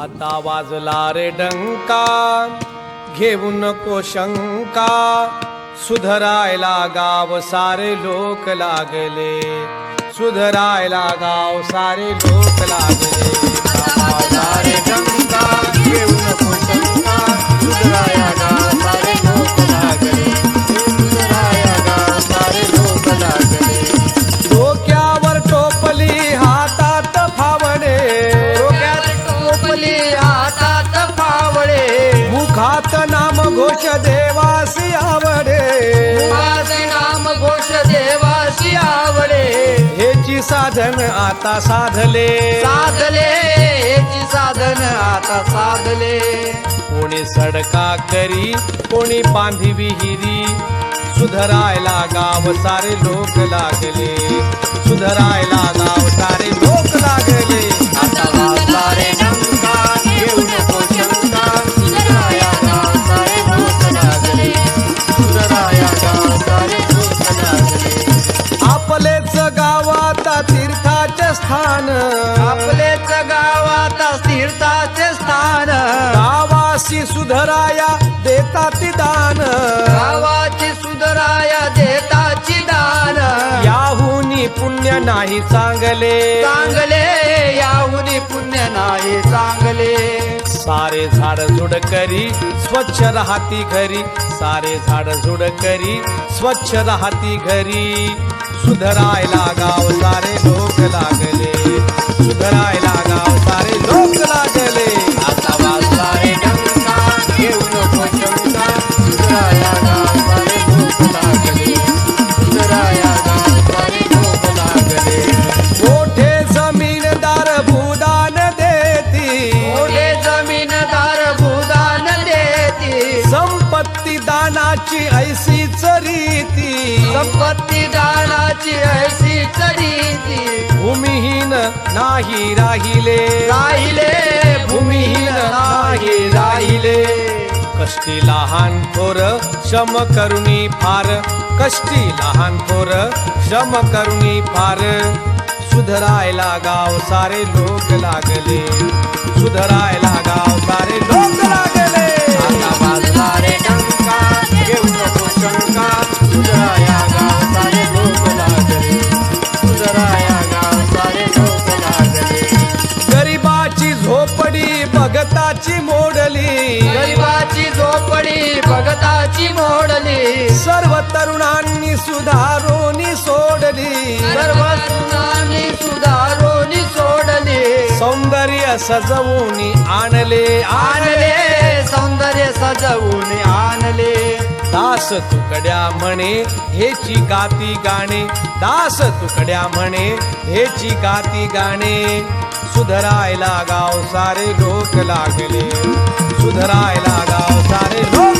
आता वाजला रे डंका घेऊ नको शंका. सुधरायला गाव सारे लोक लागले. सुधरायला गाव सारे लोक लागले. आता वाजला रे डंका घेऊ नको शंका. सुधरायला मुखात नाम घोष देवासी आवडे. माझे नाम घोष देवाशी आवडे. हेची साधन आता साधले. साधले हेची साधन आता साधले. कोणी सडका करी कोणी बांधी विहिरी. सुधरायला गाव सारे लोक लागले. सुधरायला गाव सारे लोक लागले. स्थान. आपलेच गावात तीर्थाचे स्थान. गावासी सुधराया देतात दान. गावाची सुधराया देताची दान. याहुनी पुण्य नाही चांगले. चांगले याहुनी पुण्य नाही चांगले. सारे झाड झुड करी स्वच्छ राहती घरी. सारे झाड झुड करी स्वच्छ राहती घरी. सुधरायला गाव सारे लोक दानाची ऐसीच रीती संपत्ती दानाची अशी चरीती. भूमिहीन नाही राहिले. राहिले भूमिहीन नाही राहिले. कष्टी लहान थोर श्रम करुणी फार. कष्टी लहान थोर श्रम करुणी फार. सुधरायला गाव सारे लोक लागले. सुधरायला गाव सारे लोक लागले. भगताची मोडली. गरिबाची झोपडी भगताची मोडली. सर्व तरुणांनी सुधारोनी सोडली. सर्व सुनानी सुधारोनी सोडली. सौंदर्य सजवून आणले. आणले सौंदर्य सजवून आणले. दास तुकड्या म्हणे हेची गाती गाणे. दास तुकड्या म्हणे हेची गाती गाणे. सुधरायला गाव सारे लोक लागले. सुधरायला गाव सारे लोक